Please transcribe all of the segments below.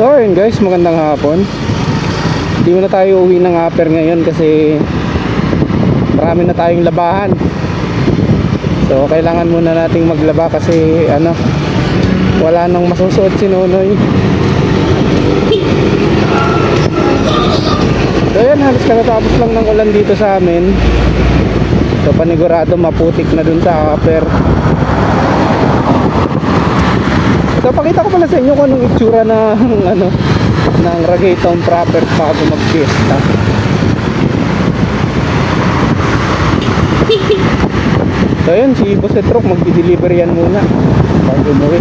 So ayun guys, magandang hapon. Hindi muna tayo uwi ng upper ngayon kasi marami na tayong labahan. So kailangan muna nating maglaba kasi ano, wala nang masusuot si Nonoy. So yan, halos kakatapos lang ng ulan dito sa amin. So panigurado maputik na dun sa upper. So pakita ko pala sa inyo kung anong itsura ng ano ng Ragaytown proper bago mag-fiesta. So yun, si Boss Etrok magdi-deliver yan muna bago umuwi.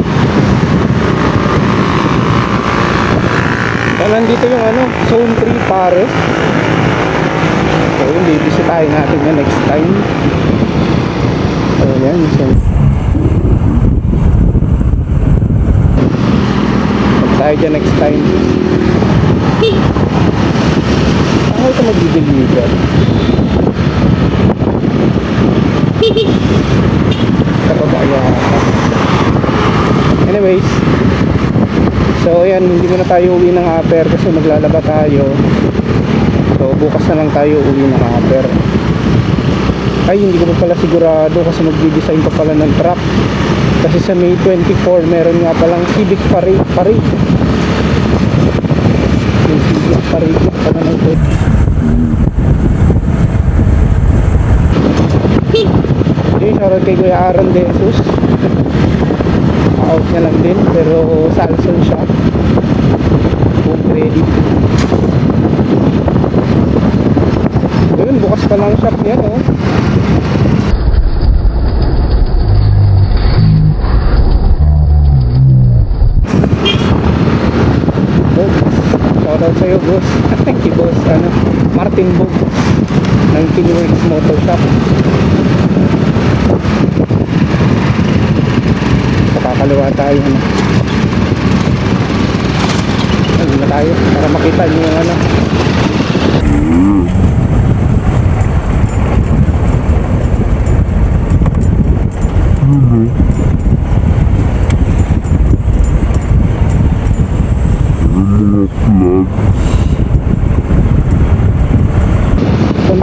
So nandito yung ano, Zone 3 Pares. So yun, bibisitahin natin yan next time. So yan, so tayo dyan next time. Ano ito mag-deliver? Kapabaya. Anyways, so ayan, hindi muna tayo uwi ng upper kasi maglalaba tayo. So bukas na lang tayo uwi ng upper. Ay, hindi ko pa pala sigurado kasi magdi-design pa pala ng truck. Kasi sa May 24, meron nga palang Civic Parade. Parade. Yung Civic Parade pala ng to. Yun, shoutout kay Kuya Aaron De Jesus. Out niya lang din, pero Salson siya. Boom ready. Yun, bukas pa lang shop yan, oh. Boss. Shoutout sa'yo, boss. Thank you, boss. Ano, Martin Bog ng Kingworks Motor Shop. Pakakaliwa tayo. Ano. Ano na tayo para makita nyo yung ano.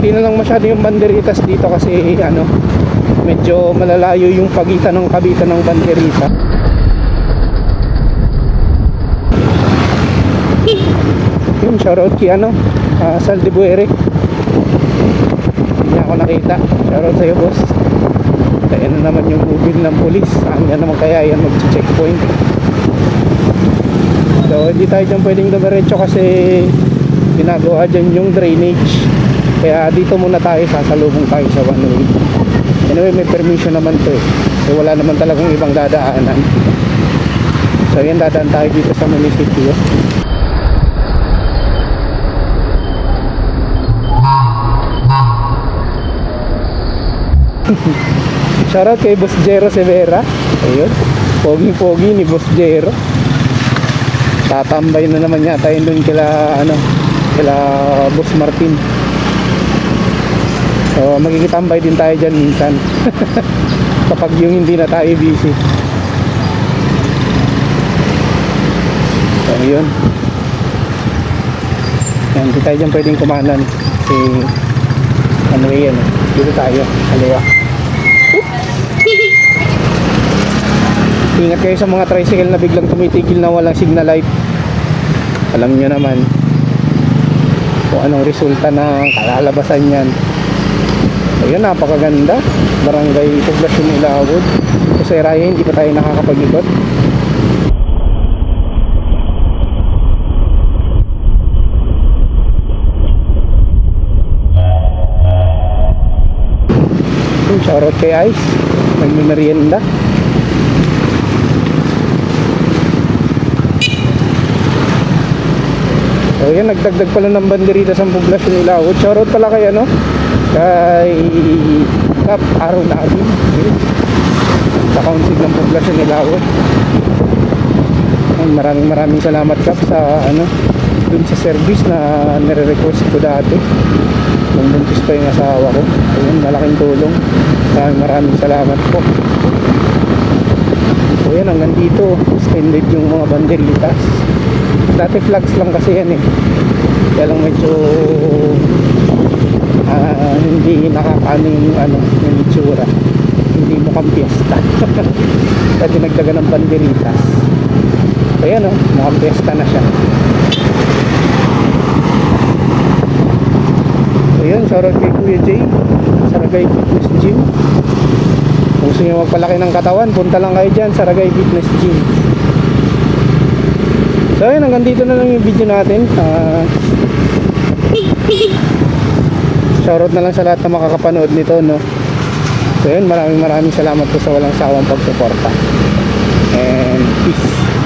Kunti na lang masyado yung banderitas dito kasi ano medyo malalayo yung pagitan ng kabitan ng banderita. Yun, shoutout kay ano, uh, Sal de Buere. Hindi ako nakita. Shoutout sa'yo, boss. Kaya na naman yung mobile ng polis. Saan yan naman kaya yan mag-checkpoint. So, hindi tayo dyan pwedeng dumiretso kasi ginagawa dyan yung drainage. Kaya dito muna tayo, sasalubong tayo sa one way. Anyway, may permission naman to eh. So, wala naman talagang ibang dadaanan. So, yan dadaan tayo dito sa munisipyo. Shoutout kay Boss Jero Severa. Ayun. Pogi-pogi ni Boss Jero. Tatambay na naman yata yun dun kila ano, kila Boss Martin. So magkikitambay din tayo dyan minsan. Kapag yung hindi na tayo busy. So yun. Yan, hindi tayo dyan pwedeng kumanan. Kasi ano yan, eh. dito tayo, kaliwa. Ingat kayo sa mga tricycle na biglang tumitigil na walang signal light. Alam nyo naman kung anong resulta ng kalalabasan yan. Ayun, napakaganda. Barangay Poblasyon Ilawod. Jose Raya, hindi pa tayo nakakapag-ikot. Shoutout kay Ice. Nagmimerienda. So yan, nagdagdag pala ng banderita sa poblasyon nila. Shoutout pala kay ano? Kay Kap Araw Nabi. Sa council ng poblasyon nila. Ilawod. Ay, Maraming maraming salamat Kap sa ano dun sa service na nire-request ko dati nung buntis pa yung asawa ko ayun malaking tulong maraming maraming salamat po so yan hanggang dito extended yung mga banderitas dati flags lang kasi yan eh kaya lang medyo nakakaano yung ano yung itsura. Hindi mukhang piyesta kaya dinagdagan ng banderitas. Ayan o mukhang piyesta na siya. Ayun, shoutout kay Kuya Jay. Saragay Fitness Gym. Kung gusto nyo magpalaki ng katawan Punta lang kayo dyan, Saragay Fitness Gym. So ayun, hanggang dito na lang yung video natin. Ah, Shoutout na lang sa lahat na makakapanood nito no? So yun, maraming maraming salamat po sa walang sawang pagsuporta And peace